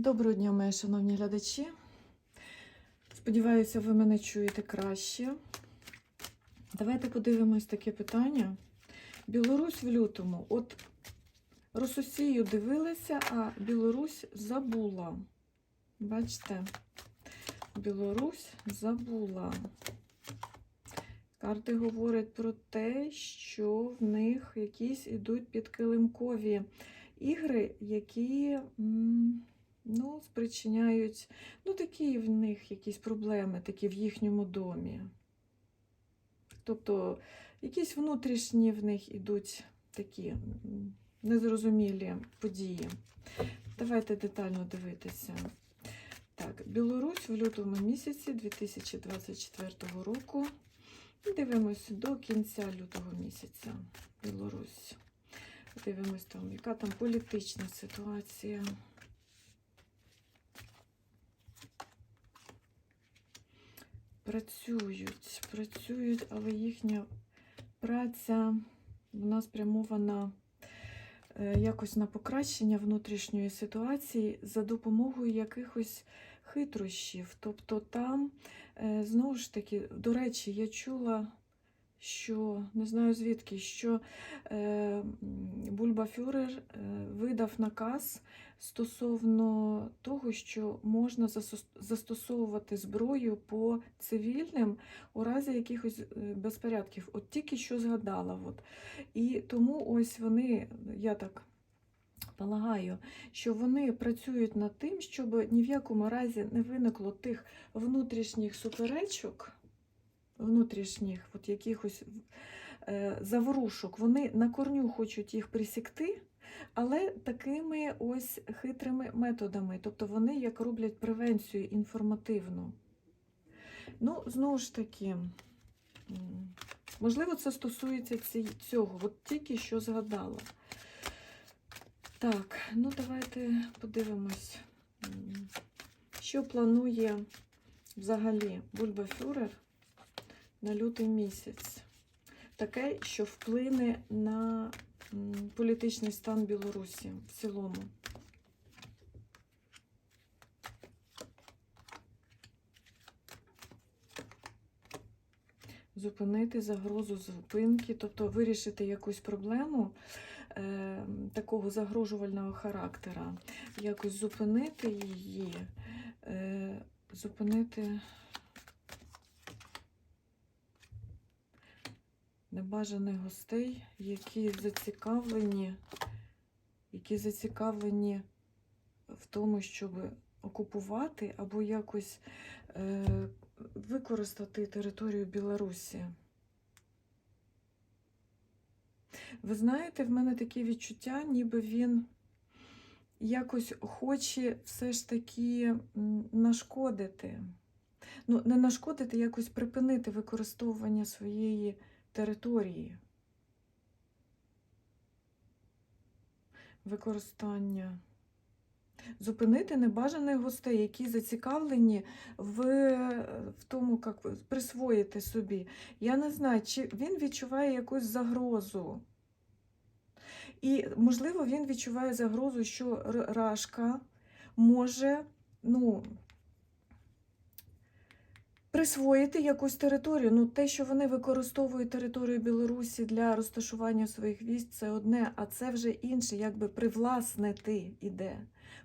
Доброго дня, мої шановні глядачі. Сподіваюся, ви мене чуєте краще. Давайте подивимось таке питання. Білорусь в лютому. От Рососію дивилася, а Білорусь забула. Бачите? Білорусь забула. Карти говорять про те, що в них якісь ідуть підкилимкові ігри, які м, ну, спричиняють, ну, такі в них якісь проблеми, такі в їхньому домі. Тобто якісь внутрішні в них ідуть такі незрозумілі події. Давайте детально дивитися. Так, Білорусь в лютому місяці 2024 року. Дивимося до кінця лютого місяця. Білорусь. Дивимось там, яка там політична ситуація. Працюють, працюють, але їхня праця вона спрямована е, якось на покращення внутрішньої ситуації за допомогою якихось хитрощів. Тобто там, е, знову ж таки, до речі, я чула, що не знаю звідки, що е, Бульба Фюрер е, видав наказ стосовно того, що можна застосовувати зброю по цивільним у разі якихось е, безпорядків. От тільки що згадала. От. І тому ось вони, я так полагаю, що вони працюють над тим, щоб ні в якому разі не виникло тих внутрішніх суперечок, внутрішніх от якихось е, заворушок. Вони на корню хочуть їх присікти, але такими ось хитрими методами. Тобто вони як роблять превенцію інформативну. Ну, знову ж таки, можливо, це стосується цього. От тільки що згадала. Так, ну давайте подивимось, що планує взагалі Бульба Фюрер на лютий місяць. Таке, що вплине на політичний стан Білорусі в цілому. Зупинити загрозу зупинки, тобто вирішити якусь проблему е, такого загрожувального характера, якось зупинити її, е, зупинити небажаних гостей, які зацікавлені, які зацікавлені в тому, щоб окупувати або якось е, використати територію Білорусі. Ви знаєте, в мене таке відчуття, ніби він якось хоче все ж таки нашкодити. Ну, не нашкодити, якось припинити використовування своєї території. Використання. Зупинити небажаних гостей, які зацікавлені в, в тому, як присвоїти собі. Я не знаю, чи він відчуває якусь загрозу. І, можливо, він відчуває загрозу, що Рашка може ну, присвоїти якусь територію. Ну, те, що вони використовують територію Білорусі для розташування своїх військ, це одне, а це вже інше, якби привласнити іде.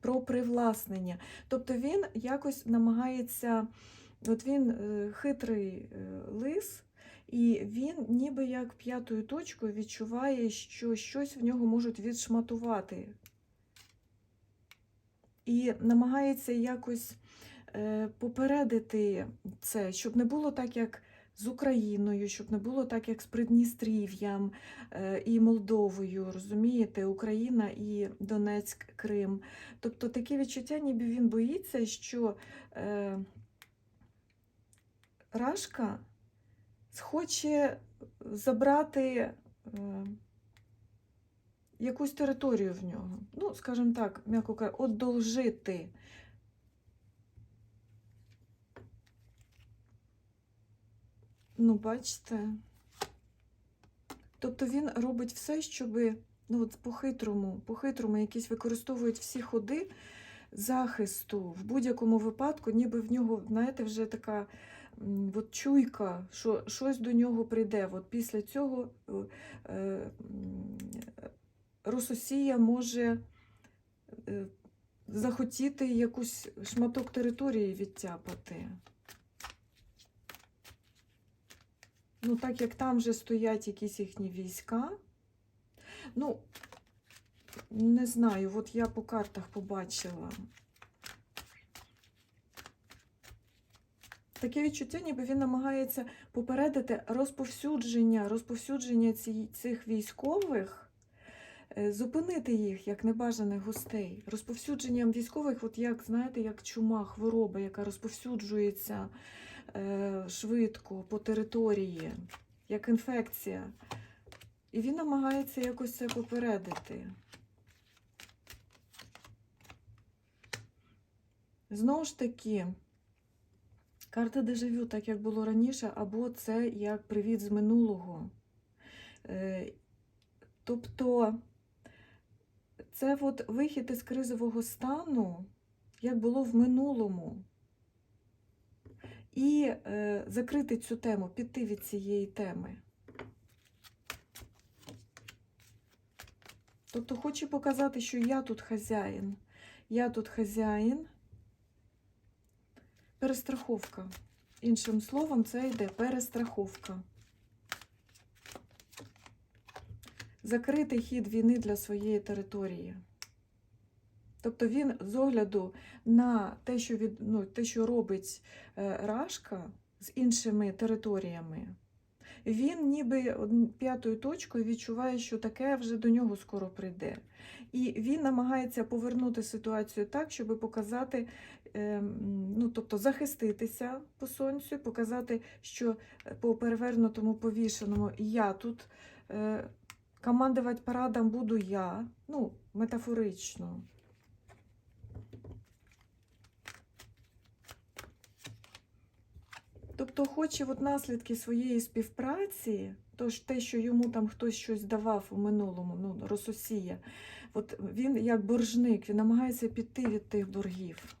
Про привласнення. Тобто він якось намагається, от він е, хитрий е, лис, і він ніби як п'ятою точкою відчуває, що щось в нього можуть відшматувати. І намагається якось попередити це, щоб не було так, як з Україною, щоб не було так, як з Придністрів'ям е, і Молдовою, розумієте, Україна і Донецьк, Крим. Тобто таке відчуття, ніби він боїться, що е, Рашка схоче забрати е, якусь територію в нього. Ну, скажімо так, м'яко кажучи, одолжити. Ну, бачите. Тобто він робить все, щоб ну, от по-хитрому, по-хитрому якісь використовують всі ходи захисту. В будь-якому випадку, ніби в нього, знаєте, вже така от чуйка, що щось до нього прийде. От після цього е, е, Рососія може е, захотіти якусь шматок території відтяпати. Ну, так як там вже стоять якісь їхні війська. Ну, не знаю, от я по картах побачила. Таке відчуття, ніби він намагається попередити розповсюдження, розповсюдження ці, цих військових, е, зупинити їх як небажаних гостей. Розповсюдженням військових, от як, знаєте, як чума, хвороба, яка розповсюджується швидко по території, як інфекція. І він намагається якось це попередити. Знову ж таки, карта дежавю, так як було раніше, або це як привіт з минулого. Е, Тобто це от вихід із кризового стану, як було в минулому. І е, закрити цю тему, піти від цієї теми. Тобто хочу показати, що я тут хазяїн. Я тут хазяїн. Перестраховка. Іншим словом, це йде перестраховка. Закритий хід війни для своєї території. Тобто він з огляду на те, що, від, ну, те, що робить е, Рашка з іншими територіями, він ніби п'ятою точкою відчуває, що таке вже до нього скоро прийде. І він намагається повернути ситуацію так, щоб показати, ем, ну, тобто захиститися по сонцю, показати, що по перевернутому повішеному я тут е, командувати парадом буду я, ну, метафорично. Тобто хоче от наслідки своєї співпраці, тож те, що йому там хтось щось давав у минулому, ну, Рососія, от він як боржник, він намагається піти від тих боргів.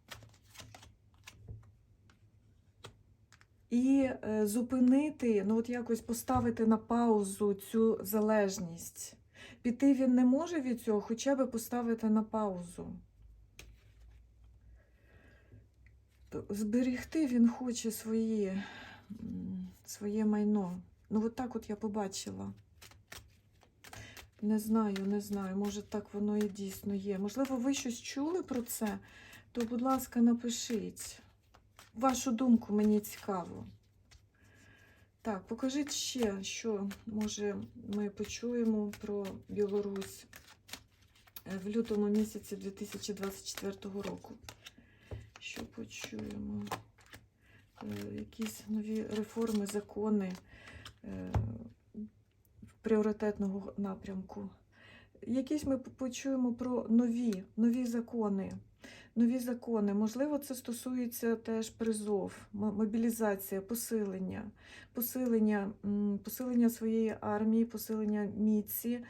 І е, зупинити, ну от якось поставити на паузу цю залежність. Піти він не може від цього, хоча б поставити на паузу. То Зберегти він хоче свої, своє майно. Ну, от так от я побачила. Не знаю, не знаю. Може, так воно і дійсно є. Можливо, ви щось чули про це, то, будь ласка, напишіть. Вашу думку мені цікаво. Так, покажіть ще, що може ми почуємо про Білорусь е, в лютому місяці 2024 року. Що почуємо? Е, Якісь нові реформи, закони е, пріоритетного напрямку. Якісь ми почуємо про нові, нові закони. Нові закони. Можливо, це стосується теж призов, мобілізація, посилення, посилення, посилення своєї армії, посилення міці.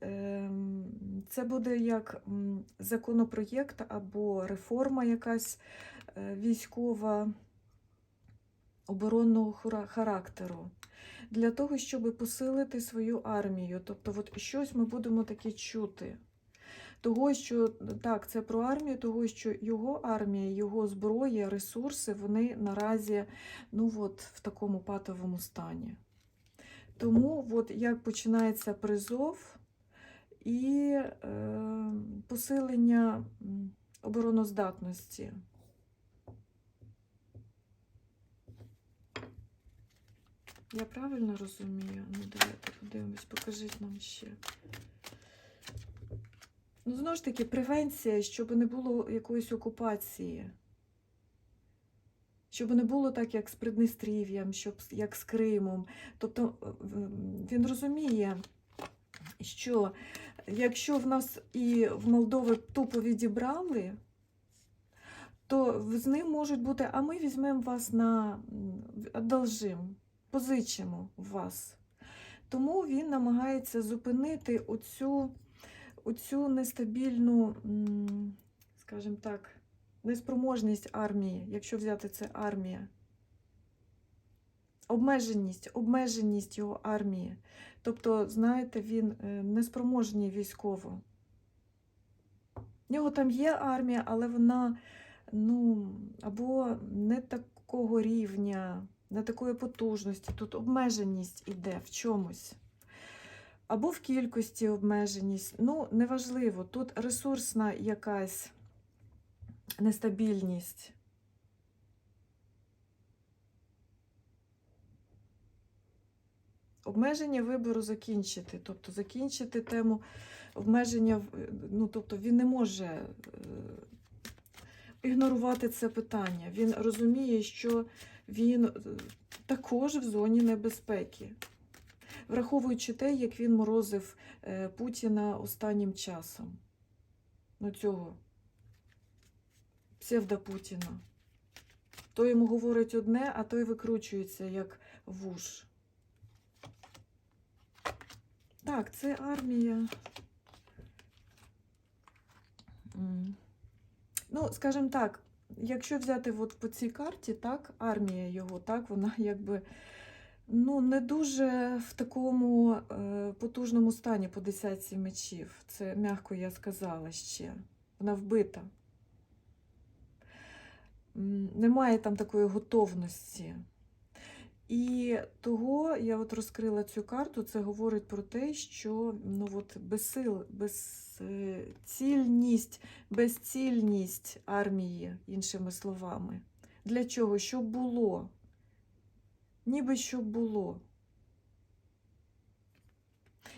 Ем, Це буде як законопроєкт або реформа якась е, військова оборонного характеру. Для того, щоб посилити свою армію. Тобто, от щось ми будемо таке чути. Того, що так, це про армію, того, що його армія, його зброя, ресурси, вони наразі ну, от, в такому патовому стані. Тому, от, як починається призов і е, посилення обороноздатності. Я правильно розумію? Ну, давайте подивимось, покажіть нам ще. Ну, знову ж таки, превенція, щоб не було якоїсь окупації. Щоб не було так, як з Приднестрів'ям, щоб як з Кримом. Тобто е, він розуміє, що якщо в нас і в Молдови тупо відібрали, то з ним можуть бути, а ми візьмемо вас на одолжим, позичимо вас. Тому він намагається зупинити оцю, оцю нестабільну, скажімо так, неспроможність армії, якщо взяти це армія. Обмеженість, обмеженість його армії. Тобто, знаєте, він е, неспроможний військово. В нього там є армія, але вона ну, або не такого рівня, не такої потужності. Тут обмеженість іде в чомусь. Або в кількості обмеженість. Ну, неважливо. Тут ресурсна якась нестабільність. Обмеження вибору закінчити, тобто закінчити тему обмеження, ну тобто він не може е, ігнорувати це питання. Він розуміє, що він е, також в зоні небезпеки, враховуючи те, як він морозив е, Путіна останнім часом. Ну цього псевдопутіна. Той йому говорить одне, а той викручується як вуж. Так, це армія. Ну, скажімо так, якщо взяти от по цій карті, так, армія його, так, вона якби ну, не дуже в такому е, потужному стані по десятці мечів. Це м'яко я сказала ще. Вона вбита. Немає там такої готовності. І того я от розкрила цю карту, це говорить про те, що ну от безсил, безцільність, безцільність армії, іншими словами. Для чого? Щоб було. Ніби щоб було.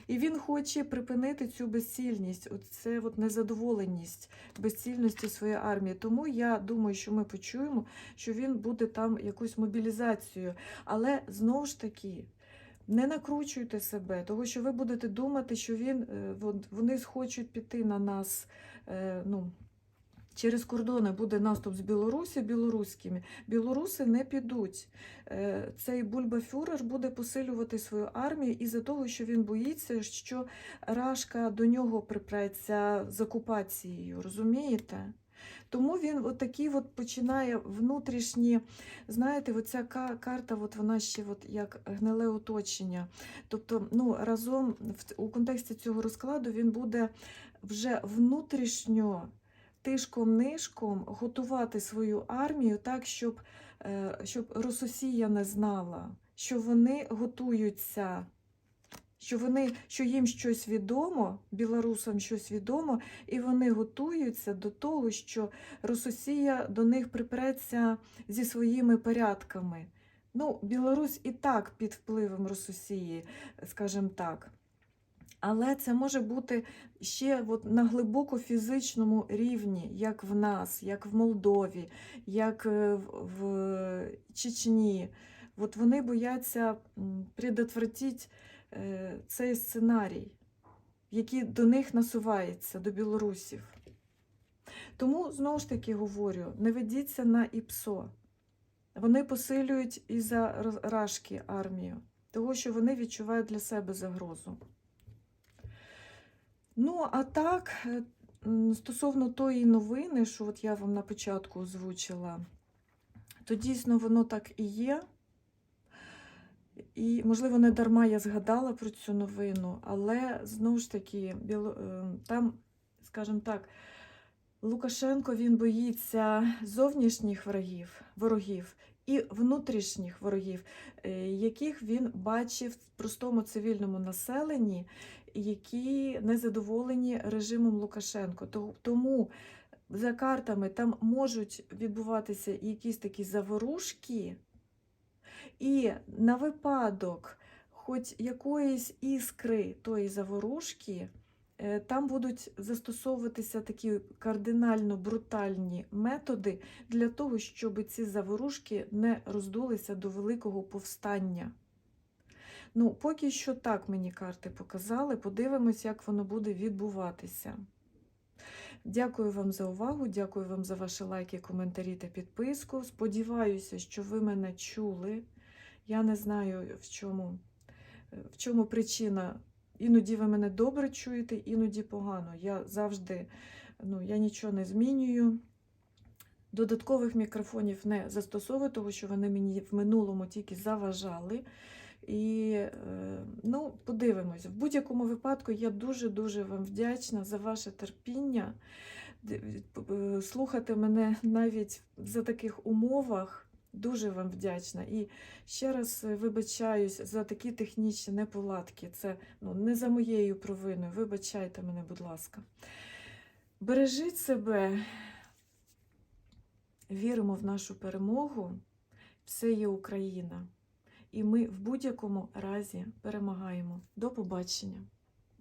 І він хоче припинити цю безцільність, оце от незадоволеність безцільності своєї армії. Тому я думаю, що ми почуємо, що він буде там якусь мобілізацію. Але знову ж таки, не накручуйте себе, тому що ви будете думати, що він, е, вони схочуть піти на нас. е, ну, Через кордони буде наступ з Білорусі білоруськими. Білоруси не підуть. Е, Цей бульбафюрер буде посилювати свою армію із-за того, що він боїться, що Рашка до нього припреться з окупацією. Розумієте? Тому він от такий от починає внутрішні, знаєте, оця карта, от вона ще от як гниле оточення. Тобто, ну, разом у контексті цього розкладу він буде вже внутрішньо тишком-нишком готувати свою армію так, щоб, е, щоб Рососія не знала, що вони готуються, що, вони, що їм щось відомо, білорусам щось відомо, і вони готуються до того, що Рососія до них припреться зі своїми порядками. Ну, Білорусь і так під впливом Рососії, скажімо так. Але це може бути ще от на глибоко фізичному рівні, як в нас, як в Молдові, як е, в Чечні. От вони бояться предотвратити е, цей сценарій, який до них насувається, до білорусів. Тому, знову ж таки говорю, не ведіться на ІПСО. Вони посилюють і за Рашки армію, того, що вони відчувають для себе загрозу. Ну, а так, е, стосовно тої новини, що от я вам на початку озвучила, то дійсно воно так і є. І, можливо, не дарма я згадала про цю новину, але знову ж таки, е, там, скажімо так, Лукашенко він боїться зовнішніх ворогів, ворогів і внутрішніх ворогів, е, яких він бачив в простому цивільному населенні, які незадоволені режимом Лукашенко. Тому за картами там можуть відбуватися якісь такі заворушки, і на випадок хоч якоїсь іскри тої заворушки, е, там будуть застосовуватися такі кардинально брутальні методи для того, щоб ці заворушки не роздулися до великого повстання. Ну, поки що так мені карти показали. Подивимось, як воно буде відбуватися. Дякую вам за увагу, дякую вам за ваші лайки, коментарі та підписку. Сподіваюся, що ви мене чули. Я не знаю, в чому, в чому причина. Іноді ви мене добре чуєте, іноді погано. Я завжди ну, я нічого не змінюю. Додаткових мікрофонів не застосовую, тому що вони мені в минулому тільки заважали. І е, ну, подивимось. В будь-якому випадку я дуже-дуже вам вдячна за ваше терпіння. Е, Слухати мене навіть за таких умовах. Дуже вам вдячна. І ще раз е, вибачаюсь за такі технічні неполадки. Це ну, не за моєю провиною. Вибачайте мене, будь ласка. Бережіть себе, віримо в нашу перемогу. Все є Україна. І ми в будь-якому разі перемагаємо. До побачення!